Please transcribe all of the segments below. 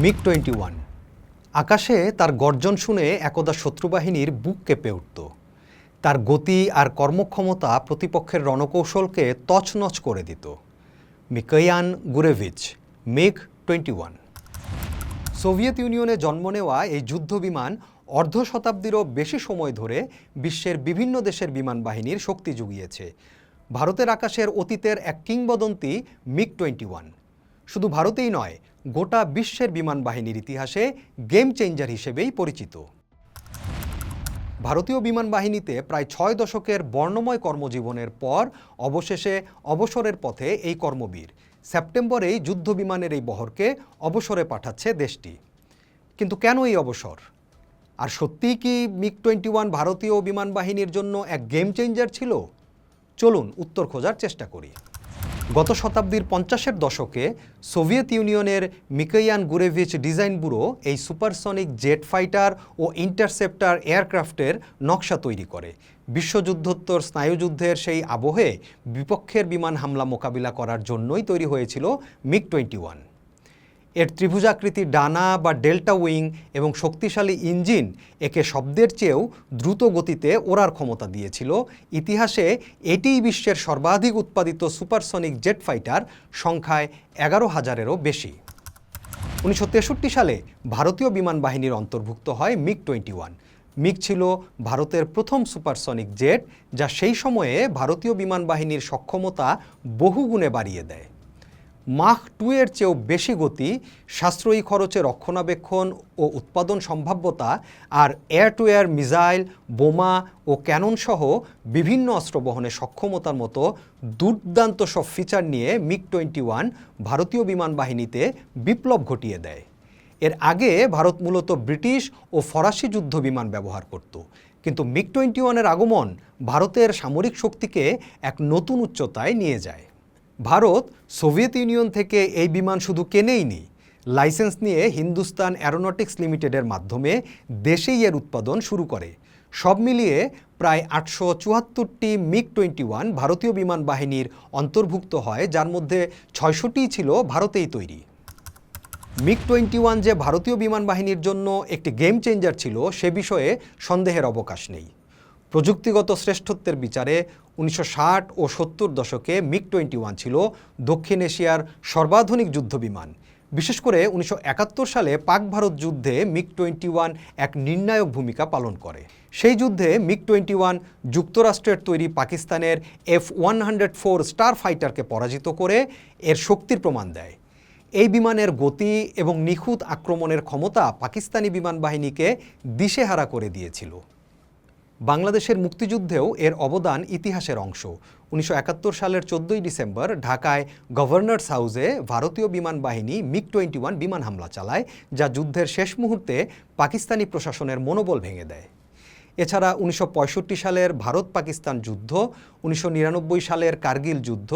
MiG twenty one আকাশে তার গর্জন শুনে একদা শত্রুবাহিনীর বুক কেঁপে উঠত। তার গতি আর কর্মক্ষমতা প্রতিপক্ষের রণকৌশলকে তছনছ করে দিত। Mikoyan Gurevich MiG twenty one Soviet ইউনিয়নে জন্ম নেওয়া এই যুদ্ধ বিমান অর্ধ শতাব্দীরও বেশি সময় ধরে বিশ্বের বিভিন্ন দেশের বিমান বাহিনীর শক্তি জুগিয়েছে। ভারতের আকাশের অতীতের এক কিংবদন্তি মিগ টোয়েন্টি ওয়ান শুধু ভারতেই নয় গোটা বিশ্বের বিমান বাহিনীর ইতিহাসে গেম চেঞ্জার হিসেবেই পরিচিত। ভারতীয় বিমান বাহিনীতে প্রায় ছয় দশকের বর্ণময় কর্মজীবনের পর অবশেষে অবসরের পথে এই কর্মবীর, সেপ্টেম্বরেই যুদ্ধ বিমানের এই বহরকে অবসরে পাঠাচ্ছে দেশটি। কিন্তু কেন এই অবসর? আর সত্যিই কি মিগ টোয়েন্টি ওয়ান ভারতীয় বিমান বাহিনীর জন্য এক গেম চেঞ্জার ছিল? চলুন উত্তর খোঁজার চেষ্টা করি। গত শতাব্দীর পঞ্চাশের দশকে সোভিয়েত ইউনিয়নের মিকেয়ান গুরেভিচ ডিজাইন ব্যুরো এই সুপারসনিক জেট ফাইটার ও ইন্টারসেপ্টার এয়ারক্রাফটের নকশা তৈরি করে। বিশ্বযুদ্ধোত্তর স্নায়ুযুদ্ধের সেই আবহে বিপক্ষের বিমান হামলা মোকাবিলা করার জন্যই তৈরি হয়েছিল মিগ টোয়েন্টি ওয়ান। এর ত্রিভুজাকৃতি ডানা বা ডেল্টা উইং এবং শক্তিশালী ইঞ্জিন একে শব্দের চেয়েও দ্রুত গতিতে ওড়ার ক্ষমতা দিয়েছিল। ইতিহাসে এটিই বিশ্বের সর্বাধিক উৎপাদিত সুপারসনিক জেট ফাইটার, সংখ্যায় এগারো হাজারেরও বেশি। উনিশশো তেষট্টি সালে ভারতীয় বিমান বাহিনীর অন্তর্ভুক্ত হয় মিগ টোয়েন্টি ওয়ান। মিগ ছিল ভারতের প্রথম সুপারসনিক জেট, যা সেই সময়ে ভারতীয় বিমান বাহিনীর সক্ষমতা বহুগুণে বাড়িয়ে দেয়। মাহ টু এর চেয়েও বেশি গতি, সাশ্রয়ী খরচে রক্ষণাবেক্ষণ ও উৎপাদন সম্ভাব্যতা, আর এয়ার টু এয়ার মিসাইল, বোমা ও ক্যানন সহ বিভিন্ন অস্ত্র বহনে সক্ষমতার মতো দুর্দান্ত সব ফিচার নিয়ে মিগ টোয়েন্টি ওয়ান ভারতীয় বিমান বাহিনীতে বিপ্লব ঘটিয়ে দেয়। এর আগে ভারত মূলত ব্রিটিশ ও ফরাসি যুদ্ধ বিমান ব্যবহার করত। কিন্তু মিগ টোয়েন্টি ওয়ানের আগমন ভারতের সামরিক শক্তিকে এক নতুন উচ্চতায় নিয়ে যায়। ভারত সোভিয়েত ইউনিয়ন থেকে এই বিমান শুধু কেনেই নি লাইসেন্স নিয়ে হিন্দুস্তান অ্যারোনটিক্স লিমিটেডের মাধ্যমে দেশেই এর উৎপাদন শুরু করে। সব মিলিয়ে প্রায় আটশো চুয়াত্তরটি মিগ টোয়েন্টি ওয়ান ভারতীয় বিমান বাহিনীর অন্তর্ভুক্ত হয়, যার মধ্যে ছয়শটিই ছিল ভারতেই তৈরি। মিগ টোয়েন্টি ওয়ান যে ভারতীয় বিমান বাহিনীর জন্য একটি গেম চেঞ্জার ছিল, সে বিষয়ে সন্দেহের অবকাশ নেই। প্রযুক্তিগত শ্রেষ্ঠত্বের বিচারে উনিশশো ষাট ও সত্তর দশকে মিগ টোয়েন্টি ওয়ান ছিল দক্ষিণ এশিয়ার সর্বাধুনিক যুদ্ধবিমান। বিশেষ করে উনিশশো একাত্তর সালে পাক ভারত যুদ্ধে মিগ টোয়েন্টি ওয়ান এক নির্ণায়ক ভূমিকা পালন করে। সেই যুদ্ধে মিগ টোয়েন্টি ওয়ান যুক্তরাষ্ট্রের তৈরি পাকিস্তানের F one hundred four star ফাইটারকে পরাজিত করে এর শক্তির প্রমাণ দেয়। এই বিমানের গতি এবং নিখুঁত আক্রমণের ক্ষমতা পাকিস্তানি বিমান বাহিনীকে দিশেহারা করে দিয়েছিল। বাংলাদেশের মুক্তিযুদ্ধেও এর অবদান ইতিহাসের অংশ। উনিশশো একাত্তর সালের চোদ্দই ডিসেম্বর ঢাকায় গভর্নর্স হাউসে ভারতীয় বিমান বাহিনী মিগ টোয়েন্টি ওয়ান বিমান হামলা চালায়, যা যুদ্ধের শেষ মুহূর্তে পাকিস্তানি প্রশাসনের মনোবল ভেঙে দেয়। এছাড়া উনিশশো পঁয়ষট্টি সালের ভারত পাকিস্তান যুদ্ধ, উনিশশো নিরানব্বই সালের কার্গিল যুদ্ধ,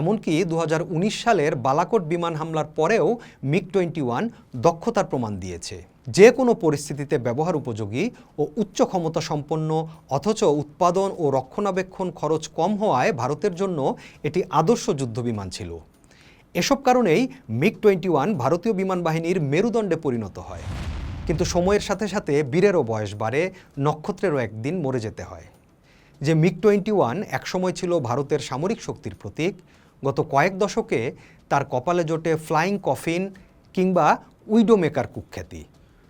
এমনকি দু হাজার উনিশ সালের বালাকোট বিমান হামলার পরেও মিগ টোয়েন্টি ওয়ান দক্ষতার প্রমাণ দিয়েছে। যে কোনো পরিস্থিতিতে ব্যবহার উপযোগী ও উচ্চ ক্ষমতা সম্পন্ন অথচ উৎপাদন ও রক্ষণাবেক্ষণ খরচ কম হওয়ায় ভারতের জন্য এটি আদর্শ যুদ্ধবিমান ছিল। এসব কারণেই মিগ টোয়েন্টি ওয়ান ভারতীয় বিমান বাহিনীর মেরুদণ্ডে পরিণত হয়। কিন্তু সময়ের সাথে সাথে বীরেরও বয়স বাড়ে, নক্ষত্রেরও একদিন মরে যেতে হয়। যে মিগ টোয়েন্টি ওয়ান একসময় ছিল ভারতের সামরিক শক্তির প্রতীক, গত কয়েক দশকে তার কপালে জোটে ফ্লাইং কফিন কিংবা উইডো মেকার কুখ্যাতি।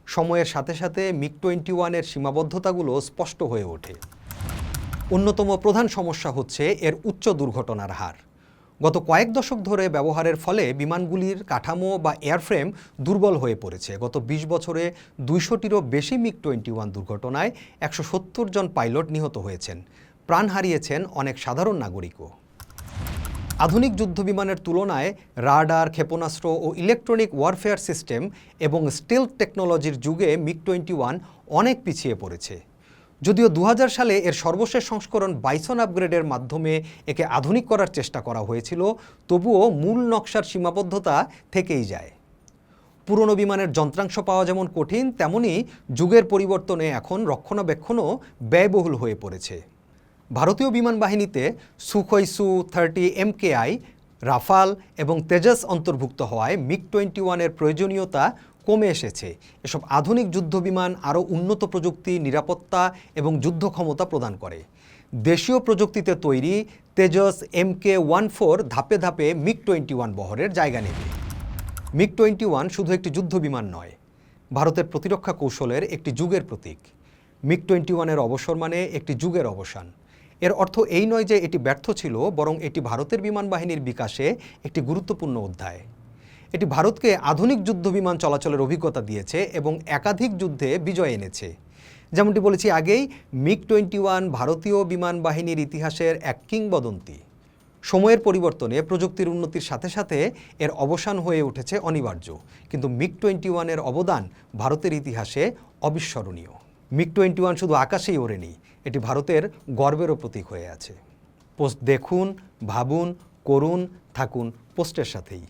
সময়ের সাথে সাথে মিগ টোয়েন্টি ওয়ানের সীমাবদ্ধতাগুলো স্পষ্ট হয়ে ওঠে। অন্যতম প্রধান সমস্যা হচ্ছে এর উচ্চ দুর্ঘটনার হার। গত কয়েক দশক ধরে ব্যবহারের ফলে বিমানগুলির কাঠামো বা এয়ারফ্রেম দুর্বল হয়ে পড়েছে। গত ২০ বছরে দুইশোটিরও বেশি মিগ টোয়েন্টি ওয়ান দুর্ঘটনায় একশো সত্তর জন পাইলট নিহত হয়েছেন। প্রাণ হারিয়েছেন অনেক সাধারণ নাগরিকও। আধুনিক যুদ্ধবিমানের তুলনায় রাডার, ক্ষেপণাস্ত্র ও ইলেকট্রনিক ওয়ারফেয়ার সিস্টেম এবং স্টিল টেকনোলজির যুগে মিগ টোয়েন্টি ওয়ান অনেক পিছিয়ে পড়েছে। যদিও দু হাজার সালে এর সর্বশেষ সংস্করণ বাইসন আপগ্রেডের মাধ্যমে একে আধুনিক করার চেষ্টা করা হয়েছিল, তবুও মূল নকশার সীমাবদ্ধতা থেকেই যায়। পুরনো বিমানের যন্ত্রাংশ পাওয়া যেমন কঠিন, তেমনি যুগের পরিবর্তনে এখন রক্ষণাবেক্ষণও ব্যয়বহুল হয়ে পড়েছে। ভারতীয় বিমান বাহিনীতে সুখই সু থার্টি এমকেআই, রাফাল এবং তেজাস অন্তর্ভুক্ত হওয়ায় মিগ টোয়েন্টি ওয়ানের প্রয়োজনীয়তা কমে এসেছে। এসব আধুনিক যুদ্ধবিমান আরও উন্নত প্রযুক্তি, নিরাপত্তা এবং যুদ্ধ ক্ষমতা প্রদান করে। দেশীয় প্রযুক্তিতে তৈরি Tejas M K one four ধাপে ধাপে মিগ টোয়েন্টি ওয়ান বহরের জায়গা নেবে। মিগ টোয়েন্টি ওয়ান শুধু একটি যুদ্ধবিমান নয়, ভারতের প্রতিরক্ষা কৌশলের একটি যুগের প্রতীক। মিগ টোয়েন্টি ওয়ানের অবসর মানে একটি যুগের অবসান। এর অর্থ এই নয় যে এটি ব্যর্থ ছিল, বরং এটি ভারতের বিমান বাহিনীর বিকাশে একটি গুরুত্বপূর্ণ অধ্যায়। এটি ভারতকে আধুনিক যুদ্ধবিমান চলাচলের অভিজ্ঞতা দিয়েছে এবং একাধিক যুদ্ধে বিজয় এনেছে। যেমনটি বলেছি আগেই মিগ টোয়েন্টি ওয়ান ভারতীয় বিমান বাহিনীর ইতিহাসের এক কিংবদন্তি। সময়ের পরিবর্তনে প্রযুক্তির উন্নতির সাথে সাথে এর অবসান হয়ে উঠেছে অনিবার্য। কিন্তু মিগ টোয়েন্টি ওয়ানের অবদান ভারতের ইতিহাসে অবিস্মরণীয়। মিগ টোয়েন্টি ওয়ান শুধু আকাশেই ওড়েনি, এটি ভারতের গর্বেরও প্রতীক হয়ে আছে। পোস্ট দেখুন, ভাবুন, করুন, থাকুন, পোস্টের সাথেই।